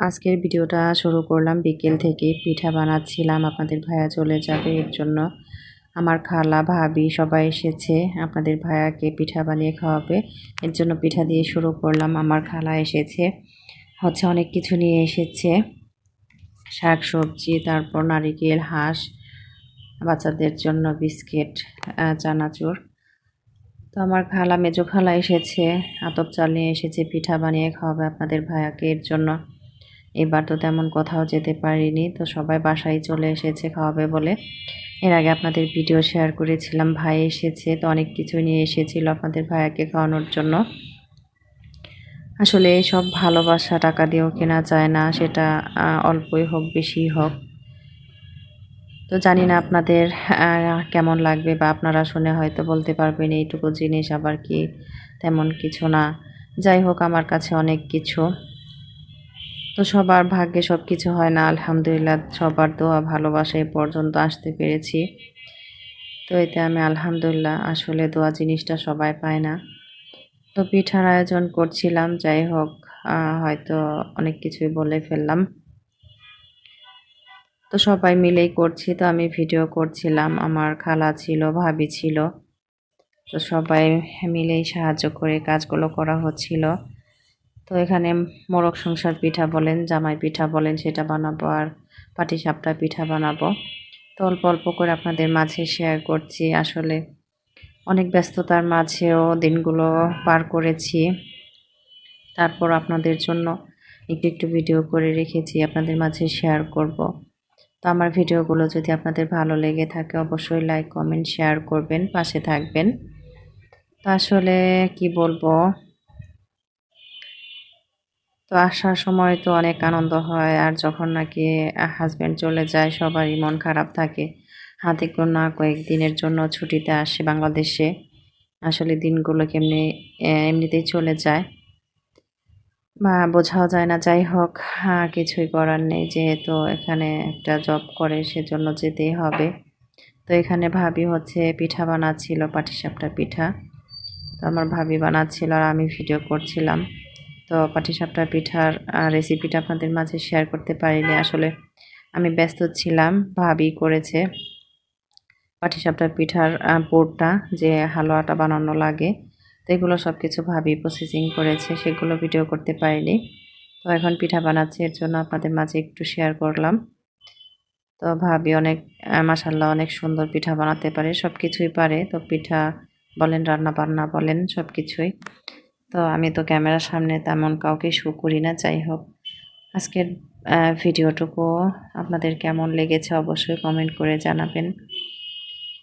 আজকের ভিডিওটা শুরু করলাম। বিকেল থেকে পিঠা বানাচ্ছিলাম। আপনাদের ভাইয়া চলে যাবে এর জন্য। আমার খালা, ভাবি সবাই এসেছে। আপনাদের ভাইয়াকে পিঠা বানিয়ে খাওয়াবে। এর জন্য পিঠা দিয়ে শুরু করলাম। আমার খালা এসেছে। হচ্ছে অনেক কিছু নিয়ে এসেছে। শাক সবজি, তারপর নারিকেল, হাঁস, বাচ্চাদের জন্য বিস্কিট চানাচুর। তো আমার খালা, মেজো খালা এসেছে। আতপ চাল নিয়ে এসেছে। পিঠা বানিয়ে খাওয়াবে আপনাদের ভাইয়াকে এর জন্য। এবার তো তেমন কোথাও যেতে পারিনি, তো সবাই বাসায় চলে এসেছে খাওয়াবে বলে। এর আগে আপনাদের ভিডিও শেয়ার করেছিলাম, ভাই এসেছে, তো অনেক কিছু নিয়ে এসেছিল আপনাদের ভাইয়াকে খাওয়ানোর জন্য। আসলে সব ভালোবাসা টাকা দিয়েও কেনা যায় না, সেটা অল্পই হোক, বেশি হোক। তো জানি না আপনাদের কেমন লাগবে বা আপনারা শুনে হয়তো বলতে পারবেন এইটুকু জিনিস আবার কি তেমন কিছু না। যাই হোক, আমার কাছে অনেক কিছু। তো সবার ভাগ্যে সব কিছু হয় না, আলহামদুলিল্লাহ। সবার দোয়া, ভালোবাসা এ পর্যন্ত আসতে পেরেছি। তো এতে আমি আলহামদুলিল্লাহ আসলে দোয়া জিনিসটা সবাই পায় না। তো পিঠার আয়োজন করছিলাম, যাই হোক হয়তো অনেক কিছুই বলে ফেললাম। তো সবাই মিলেই করছি, তো আমি ভিডিও করছিলাম, আমার খালা ছিল, ভাবি ছিল। তো সবাই মিলেই সাহায্য করে কাজগুলো করা হচ্ছিল। তো এখানে মোরগ সংসার পিঠা বলেন, জামাই পিঠা বলেন, সেটা বানাবো আর পাটিসাপটা পিঠা বানাবো। তো অল্প অল্প করে আপনাদের মাঝে শেয়ার করছি। আসলে অনেক ব্যস্ততার মাঝেও দিনগুলো পার করেছি। তারপর আপনাদের জন্য একটু একটু ভিডিও করে রেখেছি, আপনাদের মাঝে শেয়ার করব। তো আমার ভিডিওগুলো যদি আপনাদের ভালো লেগে থাকে, অবশ্যই লাইক কমেন্ট শেয়ার করবেন, পাশে থাকবেন। তো আসলে কি বলব? তো আসার সময় তো অনেক আনন্দ হয়, আর যখন নাকি হাজব্যান্ড চলে যায়, সবারই মন খারাপ থাকে। হাতে না কয়েকদিনের জন্য ছুটিতে আসে বাংলাদেশে। আসলে দিনগুলো কেমনি এমনিতেই চলে যায়। বা বোঝাও যায় না, যাই হোক কিছুই করার নেই। যেহেতু এখানে একটা জব করে, সেজন্য যেতেই হবে। তো এখানে ভাবি হচ্ছে পিঠা বানাচ্ছিল, পাটিসাপটা পিঠা। তো আমার ভাবি বানাচ্ছিল আর আমি ভিডিও করছিলাম। তো পাটিসাপটা পিঠার রেসিপিটা আপনাদের মাঝে শেয়ার করতে পারিনি। আসলে আমি ব্যস্ত ছিলাম, ভাবি করেছে পাটিসাপটা পিঠার পোরটা যে হালুয়াটা বানানো লাগে। তো এগুলো সব কিছু ভাবি প্রসেসিং করেছে, সেগুলো ভিডিও করতে পারিনি। তো এখন পিঠা বানাচ্ছে, এর জন্য আপনাদের মাঝে একটু শেয়ার করলাম। তো ভাবি অনেক মাসাল্লাহ অনেক সুন্দর পিঠা বানাতে পারে সব কিছুই পারে। তো পিঠা বলেন রান্না বান্না বলেন সব কিছুই তো আমি তো ক্যামেরার সামনে তেমন কাউকে শো করি না, যাই হোক। আজকের ভিডিওটুকু আপনাদের কেমন লেগেছে অবশ্যই কমেন্ট করে জানাবেন।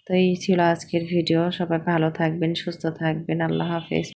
তো এই ছিল আজকের ভিডিও। সবাই ভালো থাকবেন, সুস্থ থাকবেন। আল্লাহ হাফেজ।